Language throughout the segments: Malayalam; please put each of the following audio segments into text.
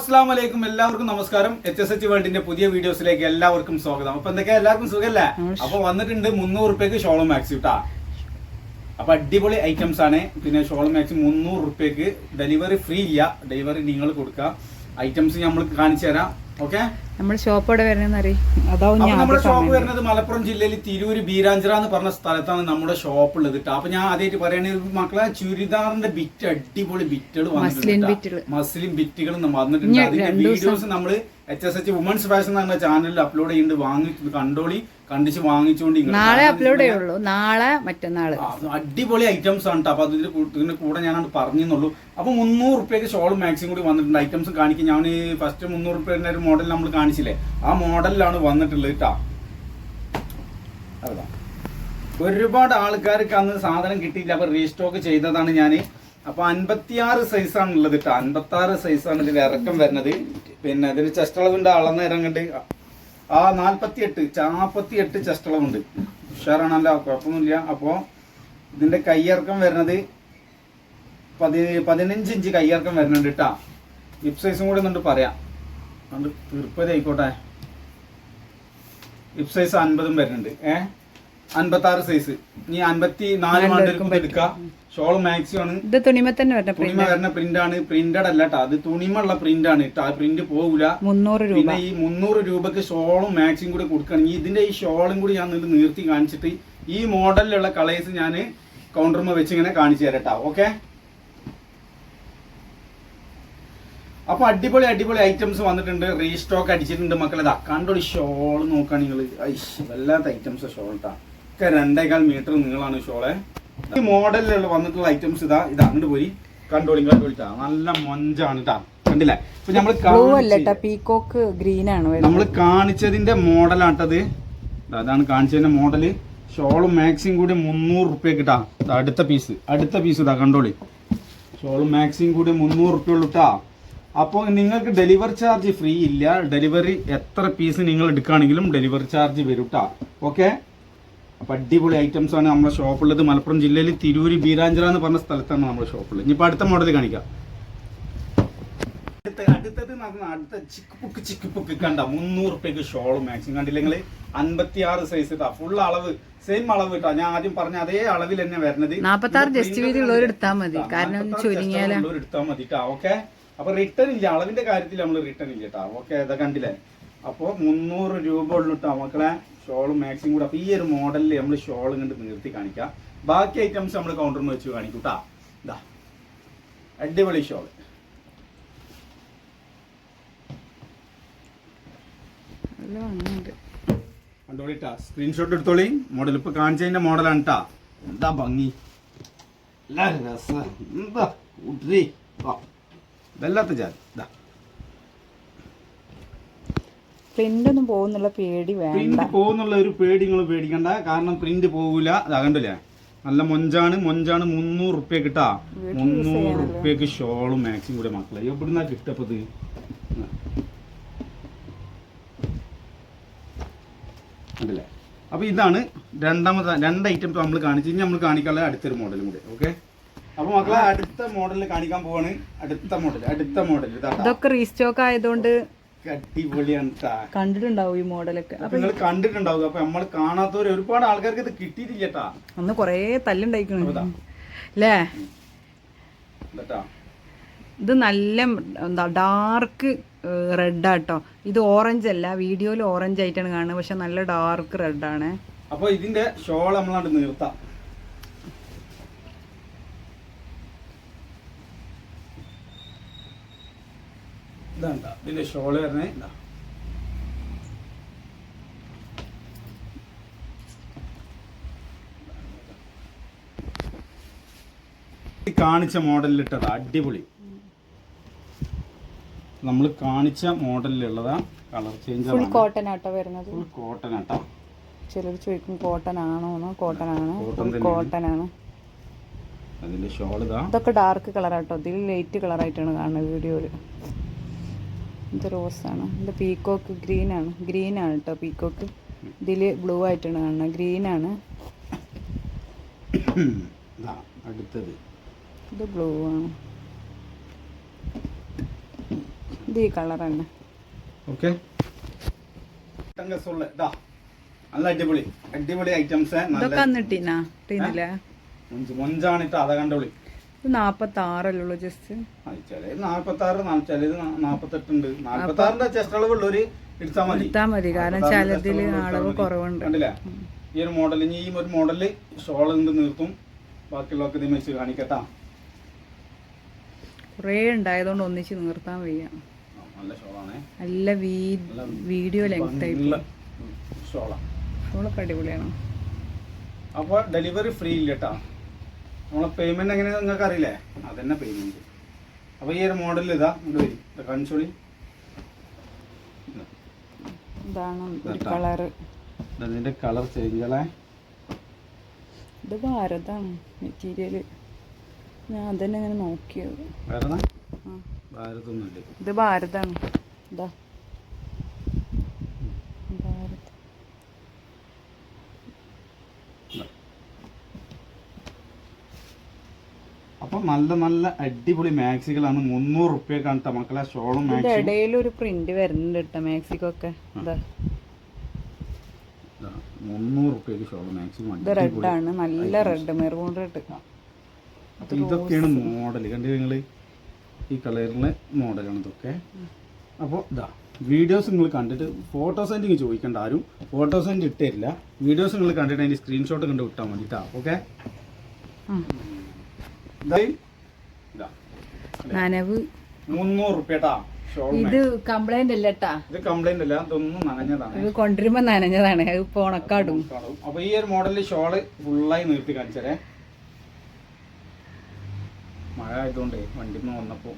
അസ്സാം വലൈക്കും എല്ലാവർക്കും നമസ്കാരം. എച്ച് എസ് എച്ച് വേൾഡിന്റെ പുതിയ വീഡിയോസിലേക്ക് എല്ലാവർക്കും സ്വാഗതം. അപ്പൊ എന്തൊക്കെയാ? എല്ലാവർക്കും സുഖല്ലേ? അപ്പൊ വന്നിട്ടുണ്ട് മുന്നൂറ് റുപ്യക്ക് ഷോളോ മാക്സി കിട്ടാ അപ്പൊ അടിപൊളി ഐറ്റംസ് ആണ്. പിന്നെ ഷോളോ മാക്സി മുന്നൂറ് റുപ്യക്ക് ഡെലിവറി ഫ്രീ ഇല്ല. ഡെലിവറി നിങ്ങൾ കൊടുക്കുക ഐറ്റംസ് നമ്മൾ കാണിച്ചു തരാം. ഓക്കെ? നമ്മൾ ഷോപ്പ് എവിടെ വരുന്നതെന്ന് അറിയാം? നമ്മുടെ ഷോപ്പ് വരുന്നത് മലപ്പുറം ജില്ലയിൽ തിരൂര് ബീരാഞ്ചിറ എന്ന് പറഞ്ഞ സ്ഥലത്താണ് നമ്മുടെ ഷോപ്പ് ഉള്ളത് കേട്ടോ. അപ്പൊ ഞാൻ ആദ്യമായിട്ട് പറയണത് മക്കളെ ചുരിദാറിന്റെ ബിറ്റ് അടിപൊളി ബിറ്റുകൾ മസ്ലിം ബിറ്റുകൾ. ബിറ്റുകൾ വന്നിട്ടുണ്ട്. അതിന്റെ വീഡിയോസ് നമ്മൾ H S H women's fashion എന്ന ചാനലിൽ അപ്ലോഡ് ചെയ്യുന്നുണ്ട് വാങ്ങി കണ്ടോളി കണ്ടിച്ച് വാങ്ങിച്ചുകൊണ്ട് നാളെ അപ്ലോഡ് ചെയ്യുള്ളൂ. നാളെ മറ്റന്നാൾ. അടിപൊളി ഐറ്റംസ് ആണ്. അപ്പൊ അതിന്റെ ഇതിന്റെ കൂടെ ഞാൻ പറഞ്ഞെന്നുള്ളൂ. അപ്പൊ മുന്നൂറ് റുപ്യക്ക് ഷോൾ മാക്സിം കൂടി വന്നിട്ടുണ്ട്. ഐറ്റംസ് കാണിക്കും ഞാൻ ഫസ്റ്റ് മുന്നൂറ് റുപ്യന്റെ ഒരു മോഡൽ നമ്മൾ കാണിച്ചില്ലേ? ആ മോഡലിലാണ് വന്നിട്ടുള്ളത് കേട്ടാ ഒരുപാട് ആൾക്കാർക്ക് അന്ന് സാധനം കിട്ടിയില്ല അപ്പൊ റീസ്റ്റോക്ക് ചെയ്തതാണ് ഞാൻ അപ്പൊ അൻപത്തിയാറ് സൈസാണ് ഉള്ളത് കേട്ടോ അൻപത്തി ആറ് സൈസാണ് ഇതിൽ ഇറക്കം വരുന്നത്. പിന്നെ ഇതിന് ചെസ്റ്റ് അളവിന്റെ അളന്ന് ഇറങ്ങണ്ട് ആ നാൽപ്പത്തി എട്ട് നാൽപ്പത്തി എട്ട് ചെസ്റ്റ് അളവുണ്ട്. ഉഷാറാണല്ലോ കുഴപ്പമൊന്നുമില്ല. അപ്പോ ഇതിന്റെ കയ്യിറക്കം വരുന്നത് പതി പതിനഞ്ച് ഇഞ്ച് കയ്യിറക്കം വരുന്നുണ്ട് കേട്ടാ ഹിപ് സൈസും കൂടെ ഒന്നുണ്ട് പറയാം. അതുകൊണ്ട് തീർപ്പതി ആയിക്കോട്ടെ. ഹിപ്പ് സൈസ് അൻപതും വരുന്നുണ്ട്. ഏ? അൻപത്തി ആറ് സൈസ് നീ അൻപത്തി നാല് നല്ലവർക്കും എടുക്ക. ഷോൾ മാക്സിമാണ് ഇത് തുണിമ തന്നെ തുണിമ വരുന്ന പ്രിന്റ് ആണ്. പ്രിന്റഡ് അല്ല കേട്ടോ അത് തുണിമുള്ള പ്രിന്റ് ആണ് കേട്ടോ ആ പ്രിന്റ് പോകൂല മുന്നൂറ് രൂപ. പിന്നെ ഈ മുന്നൂറ് രൂപക്ക് ഷോളും മാക്സിയും കൂടി കൊടുക്കുകയാണെങ്കിൽ ഇതിന്റെ ഈ ഷോളും കൂടി ഞാൻ നിന്ന് നീർത്തി കാണിച്ചിട്ട് ഈ മോഡലിലുള്ള കളേഴ്സ് ഞാൻ കൗണ്ടർമ വെച്ച് ഇങ്ങനെ കാണിച്ചു തരാം കേട്ടോ ഓക്കെ അപ്പൊ അടിപൊളി അടിപൊളി ഐറ്റംസ് വന്നിട്ടുണ്ട്. റീസ്റ്റോക്ക് അടിച്ചിട്ടുണ്ട് മക്കളെ. ഇതാ കണ്ടൊരു ഷോൾ നോക്കാൻ നിങ്ങൾ വല്ലാത്ത ഐറ്റംസ് ഷോൾട്ടാ ഒക്കെ രണ്ടേകാൽ മീറ്റർ നീളാണ് ഷോളെ ഈ മോഡലിലുള്ള വന്നിട്ടുള്ള ഐറ്റംസ് ഇതാ ഇത് അങ്ങോട്ട് പോയി. കണ്ടോളി കണ്ടോളിട്ടാ നല്ല മൊഞ്ചാണ് കണ്ടില്ലേ? ഇപ്പൊ നമ്മൾ പീകോക്ക് ഗ്രീൻ ആണ് നമ്മൾ കാണിച്ചതിന്റെ മോഡലാട്ടത് അതാണ് കാണിച്ചതിന്റെ മോഡൽ ഷോളും മാക്സിം കൂടി മുന്നൂറ് റുപ്യ കിട്ടാ അടുത്ത പീസ് അടുത്ത പീസ് ഇതാ കണ്ടോളി. ഷോളും മാക്സിം കൂടി മുന്നൂറ് റുപ്യ ഉള്ളൂ ട്ടാ. അപ്പോൾ നിങ്ങൾക്ക് ഡെലിവറി ചാർജ് ഫ്രീ ഇല്ല. ഡെലിവറി എത്ര പീസ് നിങ്ങൾ എടുക്കുകയാണെങ്കിലും ഡെലിവറി ചാർജ് വരും ഓക്കെ അപ്പം അടിപൊളി ഐറ്റംസ് ആണ് നമ്മുടെ ഷോപ്പുള്ളത് മലപ്പുറം ജില്ലയിൽ തിരൂര് ബീരാഞ്ചിറ എന്ന് പറഞ്ഞ സ്ഥലത്താണ് നമ്മുടെ ഷോപ്പുള്ളത് ഇനിയിപ്പോൾ അടുത്ത മോഡൽ കാണിക്കാം. അടുത്ത അടുത്തത് നടന്ന അടുത്ത ചിക്ക് പുക്ക് ചിക്ക് പുക്ക് കണ്ട മുന്നൂറ് റുപ്യക്ക് ഷോൾ മാക്സിമം കണ്ടില്ല നിങ്ങൾ? അൻപത്തി ആറ് സൈസ് ഇട്ടാ ഫുൾ അളവ്. സെയിം അളവ് ഇട്ടാ. ഞാൻ ആദ്യം പറഞ്ഞ അതേ അളവിൽ തന്നെ വരുന്നത് നാപ്പത്തി ആറ് ജസ്റ്റ് വീതി ഉള്ളവർ എടുത്താൽ മതി. കാരണം ചുരുങ്ങിയാലും. എടുത്താൽ മതി കേട്ടോ ഓക്കെ അപ്പൊ റിട്ടേൺ ഇല്ല. അളവിന്റെ കാര്യത്തിൽ നമ്മൾ റിട്ടേൺ ഇല്ല കേട്ടോ ഓക്കെ ഇതാ കണ്ടില്ലേ? അപ്പൊ മുന്നൂറ് രൂപ ഉള്ളു കേട്ടോ മക്കളെ. ഷോളും മാക്സിമം കൂടെ. അപ്പൊ ഈ ഒരു മോഡലിൽ നമ്മൾ ഷോൾ കണ്ട് നിർത്തി കാണിക്കാം. ബാക്കി ഐറ്റംസ് നമ്മൾ കൗണ്ടറിൽ വെച്ച് കാണിക്കും കേട്ടാ ഇതാ. അടിപൊളി ഷോൾ കണ്ടോളിട്ടാ സ്ക്രീൻഷോട്ട് എടുത്തോളി. മോഡൽ ഇപ്പൊ കാണിച്ചതിന്റെ മോഡലാണ് ട്ടാ. എന്താ ഭംഗി? എല്ലാ രസ. എന്താ? വല്ലാത്ത ജാതി. ഇതാ പ്രിന്റ് ഒന്നും പോകുന്നുള്ള പേടി വേണ്ട. പ്രിന്റ് പോകുന്നുള്ള ഒരു പേടി നിങ്ങൾ പേടിക്കണ്ട. കാരണം പ്രിന്റ് പോകൂല. അതാകണ്ടല്ലേ നല്ല മൊഞ്ചാണ്. മൊഞ്ചാണ് മുന്നൂറ് റുപ്യ കിട്ടാ. മുന്നൂറ് റുപ്യക്ക് ഷോളും മാക്സിം കൂടെ മക്കളെ. എവിടുന്നാ കിട്ടപ്പത്? കണ്ടില്ലേ? അപ്പൊ ഇതാണ് രണ്ടാമത്തെ രണ്ട് ഐറ്റം നമ്മൾ കാണിച്ചു ഇനി നമ്മൾ കാണിക്കാനുള്ള അടുത്തൊരു മോഡലും കൂടെ. ഓക്കെ അപ്പൊ മക്കളെ അടുത്ത മോഡലിൽ കാണിക്കാൻ പോവാണ്. അടുത്ത മോഡൽ അടുത്ത മോഡൽ ഇതാ ഇതൊക്കെ റീസ്റ്റോക്ക് ആയതുകൊണ്ട് അടിപൊളിയാണ് ട്ടാ. കണ്ടിട്ടുണ്ടാവും ഈ മോഡലൊക്കെ അപ്പൊ നിങ്ങൾ കണ്ടിട്ടുണ്ടാവും. അപ്പൊ നമ്മൾ കാണാത്തവര് ഒരുപാട് ആൾക്കാർക്ക് ഇത് കിട്ടിയിട്ടില്ല കേട്ടാ അന്ന് കൊറേ തല്ലുണ്ടായിക്കണു. അല്ലേ ഇത്. നല്ല എന്താ ഡാർക്ക് റെഡ് ആട്ടോ ഇത് ഓറഞ്ച് അല്ല വീഡിയോയിൽ ഓറഞ്ച് ആയിട്ടാണ് കാണുന്നത്. പക്ഷെ നല്ല ഡാർക്ക് റെഡ് ആണ്. അപ്പൊ ഇതിന്റെ ഷോൾ നമ്മളാണ് നിർത്താം. ഇതാണ്ട. ഇതിന്റെ ഷോൾ വരുന്നേ ഇതാ. കാണിച്ച മോഡലിലിട്ടതാ അടിപൊളി. നമ്മൾ കാണിച്ച മോഡലിലുള്ളതാ കളർ ചേഞ്ച് ഫുൾ കോട്ടൺ ആട്ടോ വരുന്നത്. ഫുൾ കോട്ടൺ ആട്ടോ ചിലർ ചോദിക്കും കോട്ടൺ ആണോ കോട്ടൺ ആണ്. കോട്ടൺ ആണ് അതിന്റെ ഷോൾ ഇതാ ഇതൊക്കെ ഡാർക്ക് കളർ ആട്ടോ. ഇതിൽ ലൈറ്റ് കളർ ആയിട്ടാണ് കാണുന്നത് വീഡിയോയിൽ ഇത് റോസ് ആണ് ഇത് പീക്കോക്ക് ഗ്രീൻ ആണ് ഗ്രീൻ ആണ് കേട്ടോ പീക്കോക്ക്. ഇതിൽ ബ്ലൂ ആയിട്ടാണ് കാണുന്നത്. ഗ്രീൻ ആണ് ഇതാ അടുത്തത്. ഇത് ബ്ലൂ ആണ്. ഇത് ഈ കളർ തന്നെ. ഓക്കെ. ഇതാ നല്ല അടിപൊളി. അടിപൊളി ഐറ്റംസ് ഇതൊക്കെ നല്ല അന്ന് ഇട്ടീനാ? ഇട്ടീന്നില്ലേ? മൊഞ്ച് മൊഞ്ചാണ് ഇട്ട് അത കണ്ടോളി ഇത് നാപ്പത്തി ജസ്റ്റ് ആറ് ചിലത് നാല്പത്തി ആറിന്റെ ചെസ്റ്റ് അളവുള്ളവര് എടുത്താൽ മതി. എടുത്താൽ മതി. കാരണം 46 ന്റെ അളവ് കുറവുണ്ട്. കണ്ടില്ലേ? ഈ ഒരു മോഡൽ ഇനി ഈ ഒരു മോഡൽ ഷോൾ ഉണ്ട് നിർത്തും. ബാക്കിയുള്ളതൊക്കെ ഇത് വെച്ച് കാണിക്കട്ടാ. കുറേ ഉണ്ടായതുകൊണ്ട് ഒന്നിച്ച് നിർത്താൻ വയ്യ. നല്ല ഷോളാണേ നല്ല വീ വീഡിയോ ലെങ്ത് ഷോളാ ഷോളൊക്കെ അടിപൊളിയാണ്. അപ്പോൾ ഡെലിവറി ഫ്രീ ഇല്ല കേട്ടോ നമ്മളെ പേയ്മെന്റ് എങ്ങനെയാ നിങ്ങൾക്ക് അറിയില്ലേ അതന്നെ പേയ്മെന്റ് അപ്പോൾ ഈ ഒരു മോഡൽ ഇതാ ഇങ്ങോട്ട് വരും. കാണിച്ചോളി. ഇതാണ് ഒരു ഇതാ. കളറ് ഇതിന്റെ കളർ ചേഞ്ചുകളെ ഇത് ഭാരതാണ് മെറ്റീരിയൽ ഞാൻ അതന്നെ ഇങ്ങനെ നോക്കിയത്. വേറെ ഇത് ഭാരതാണ് ഇതാ ഭാരത് അപ്പൊ നല്ല നല്ല അടിപൊളി മാക്സികളാണ്. മുന്നൂറ് റുപ്യക്കാണ് ട്ടോ മക്കളെ ഷോളും ഇടയിൽ ഒരു പ്രിന്റ് വരുന്നുണ്ട് കേട്ടോ മാക്സിക്കൊക്കെ. ഒക്കെ ഇതാ, മുന്നൂറ് റുപ്യക്ക് ഷോളും മാക്സിമം ഇത് റെഡ് നല്ല റെഡ് മെറൂൺ റെഡ് അപ്പൊ ഇതൊക്കെയാണ് മോഡൽ കണ്ടു നിങ്ങൾ? ഈ കളറിലെ മോഡലാണ് ഇതൊക്കെ. അപ്പോൾ ഇതാ വീഡിയോസ് നിങ്ങൾ കണ്ടിട്ട് ഫോട്ടോ സെൻഡിങ് ചോദിക്കേണ്ട ആരും. ഫോട്ടോ സെൻഡ് ഇട്ടില്ല വീഡിയോസ് നിങ്ങൾ കണ്ടിട്ട് അതിന്റെ സ്ക്രീൻഷോട്ട് കണ്ട് വിട്ടാൽ മതി കേട്ടോ ഓക്കെ നനവ് മുന്നൂറ് റുപ്യ ട്ടാ ഷോൾ ഇത് കംപ്ലൈന്റ് അല്ല ട്ടാ. ഇത് കംപ്ലൈന്റ് അല്ല ഇതൊന്നും നനഞ്ഞതാണ്. ഇത് കൊണ്ടുവരുമ്പോ നനഞ്ഞതാണ്. ഇപ്പൊ ഉണക്കാടും. അപ്പൊ ഈ ഒരു മോഡലിൽ ഷോൾ ഫുള്ളായി നിർത്തി കാണിച്ചേ മഴ ആയതുകൊണ്ട് വണ്ടി വന്നപ്പോ.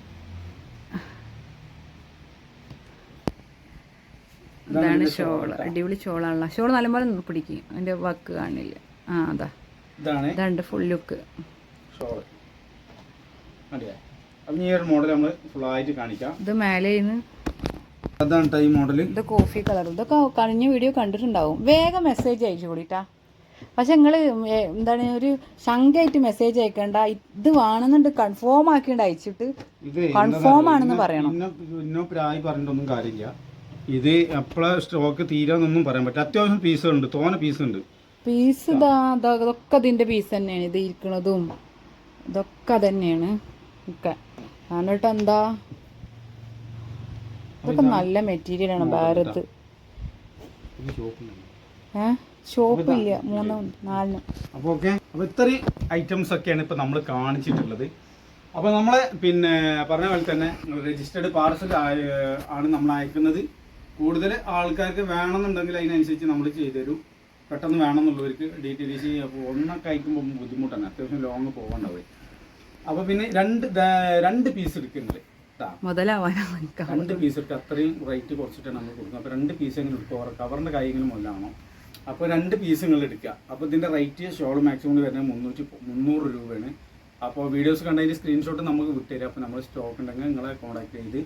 ഇതാണ് ഷോൾ അടിപൊളി ഷോളാണല്ലോ ഷോൾ നല്ലപോലെ പിടിക്കും. അതിന്റെ വക്ക് കാണില്ല. ആ അതാ. ഇതാണ് ഇതാണ്ട് ഫുൾ ലുക്ക് ഷോൾ അടിയാ അപ്പൊ ഈ ഒരു മോഡൽ നമ്മൾ ഫുള്ളായിട്ട് കാണിക്കാം. ഇത് മേലേന്ന് അതാണ് ഈ മോഡൽ ഇത് കോഫി കളർ ഇതൊക്കെ കഴിഞ്ഞ വീഡിയോ കണ്ടിട്ടുണ്ടാവും. വേഗം മെസ്സേജ് അയച്ചു കൂടിട്ടാ. പക്ഷെ നിങ്ങൾ എന്താണ് ഒരു ശങ്കയായിട്ട് മെസ്സേജ് അയക്കണ്ട. ഇത് വേണമെന്നുണ്ട് കൺഫേം ആക്കിണ്ട് അയച്ചിട്ട്. കൺഫേം ആണെന്ന് പറയണം. പ്രായി പറഞ്ഞിട്ടൊന്നും കാര്യമില്ല. ഇത് എപ്പോഴാ സ്റ്റോക്ക് തീരാന്നൊന്നും പറയാൻ പറ്റില്ല. അത്യാവശ്യം പീസ് ഉണ്ട് തോനെ പീസ് ഉണ്ട് പീസ് ഇതാ ഇതൊക്കെ ഇതിന്റെ പീസ് തന്നെയാണ്. ഇത് ഇരിക്കണതും. ഇതൊക്കെ തന്നെയാണ് ഒക്കെ. എന്നിട്ട് എന്താ? ഇതൊക്കെ നല്ല മെറ്റീരിയൽ ആണ് ഭാരത്. ഏ? ഷോപ്പില്ല മൂന്നും നാലിനും. അപ്പോൾ ഓക്കെ. ഇത്രയും ഐറ്റംസ് ഒക്കെയാണ് ഇപ്പോൾ നമ്മൾ കാണിച്ചിട്ടുള്ളത്. അപ്പോൾ നമ്മൾ പിന്നെ പറഞ്ഞ പോലെ തന്നെ രജിസ്റ്റേർഡ് പാർസൽ ആണ് നമ്മൾ അയക്കുന്നത്. കൂടുതൽ ആൾക്കാർക്ക് വേണമെന്നുണ്ടെങ്കിൽ അതിനനുസരിച്ച് നമ്മൾ ചെയ്തുതരും. പെട്ടെന്ന് വേണമെന്നുള്ളവർക്ക് ഡി ടി ഡി സി അപ്പോൾ ഒന്നൊക്കെ അയക്കുമ്പോൾ ബുദ്ധിമുട്ടാണ്. അത്യാവശ്യം ലോങ് പോകണ്ടാവും അപ്പോൾ പിന്നെ രണ്ട് രണ്ട് പീസ് എടുക്കുന്നുണ്ട്. രണ്ട് പീസ് എടുക്കുക അത്രയും റേറ്റ് കുറച്ചിട്ടാണ് നമ്മൾ കൊടുക്കുന്നത്. അപ്പൊ രണ്ട് പീസ് എങ്ങനെ എടുക്കുക കവറിന്റെ കാര്യങ്ങളും മുല്ലാണോ അപ്പൊ രണ്ട് പീസ് നിങ്ങൾ എടുക്കുക. അപ്പൊ ഇതിന്റെ റേറ്റ് ഷോൾ മാക്സിമം വരുന്നത് മുന്നൂറ്റി മുന്നൂറ് രൂപയാണ്. അപ്പോൾ വീഡിയോസ് കണ്ടതിന് സ്ക്രീൻഷോട്ട് നമുക്ക് വിട്ടുതരും. അപ്പോൾ നമ്മൾ സ്റ്റോക്ക് ഉണ്ടെങ്കിൽ നിങ്ങളെ കോൺടാക്ട് ചെയ്ത്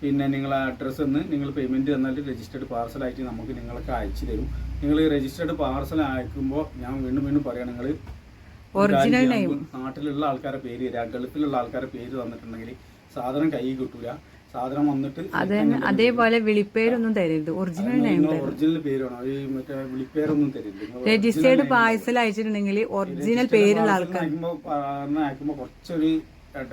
പിന്നെ നിങ്ങളെ അഡ്രസ്സ് ഒന്ന് നിങ്ങൾ പേയ്മെന്റ് തന്നാൽ രജിസ്റ്റേർഡ് പാർസലായിട്ട് നമുക്ക് നിങ്ങൾക്ക് അയച്ചു തരും. നിങ്ങൾ രജിസ്റ്റേർഡ് പാർസൽ അയക്കുമ്പോൾ ഞാൻ വീണ്ടും വീണ്ടും പറയാം. നിങ്ങൾ ഒറിജിനൽ നെയിം നാട്ടിലുള്ള ആൾക്കാരെ പേര് തരാം ഗൾഫിലുള്ള ആൾക്കാരെ പേര് തന്നിട്ടുണ്ടെങ്കിൽ സാധനം കൈ കിട്ടൂല. സാധനം വന്നിട്ട് അതേപോലെ വിളിപ്പേരൊന്നും തരരുത്. ഒറിജിനൽ നെയിം ഒറിജിനൽ പേരാണ്? ഈ മറ്റേ വിളിപ്പേരൊന്നും തരരുത്. രജിസ്റ്റേർഡ് പാഴ്സൽ അയച്ചിട്ടുണ്ടെങ്കിൽ ഒറിജിനൽ പേരുള്ള ആൾക്കാർ. അയക്കുമ്പോ കുറച്ചൊരു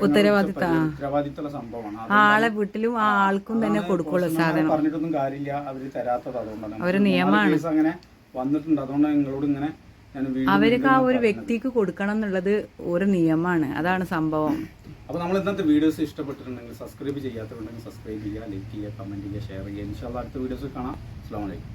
ഉത്തരവാദിത്ത ഉത്തരവാദിത്തമുള്ള സംഭവമാണ്. ആളെ വീട്ടിലും ആ ആൾക്കും തന്നെ കൊടുക്കുള്ളൂ സാധനം. പറഞ്ഞിട്ടൊന്നും കാര്യമില്ല. അവർ തരാത്തത് അതുകൊണ്ടാണ്. അവർ നിയമമാണ്. അങ്ങനെ വന്നിട്ടുണ്ട്. അതുകൊണ്ട് നിങ്ങളോട് ഇങ്ങനെ അവർക്ക് ആ ഒരു വ്യക്തിക്ക് കൊടുക്കണം എന്നുള്ളത് ഒരു നിയമമാണ്. അതാണ് സംഭവം. അപ്പോൾ നമ്മൾ ഇന്നത്തെ വീഡിയോസ് ഇഷ്ടപ്പെട്ടിട്ടുണ്ടെങ്കിൽ സബ്സ്ക്രൈബ് ചെയ്യാത്തവരുണ്ടെങ്കിൽ സബ്സ്ക്രൈബ് ചെയ്യുക ലൈക്ക് ചെയ്യുക കമന്റ് ചെയ്യുക ഷെയർ ചെയ്യുക. ഇൻഷാല്ല അടുത്ത വീഡിയോസ് കാണാം. അസ്സാം വലൈക്കും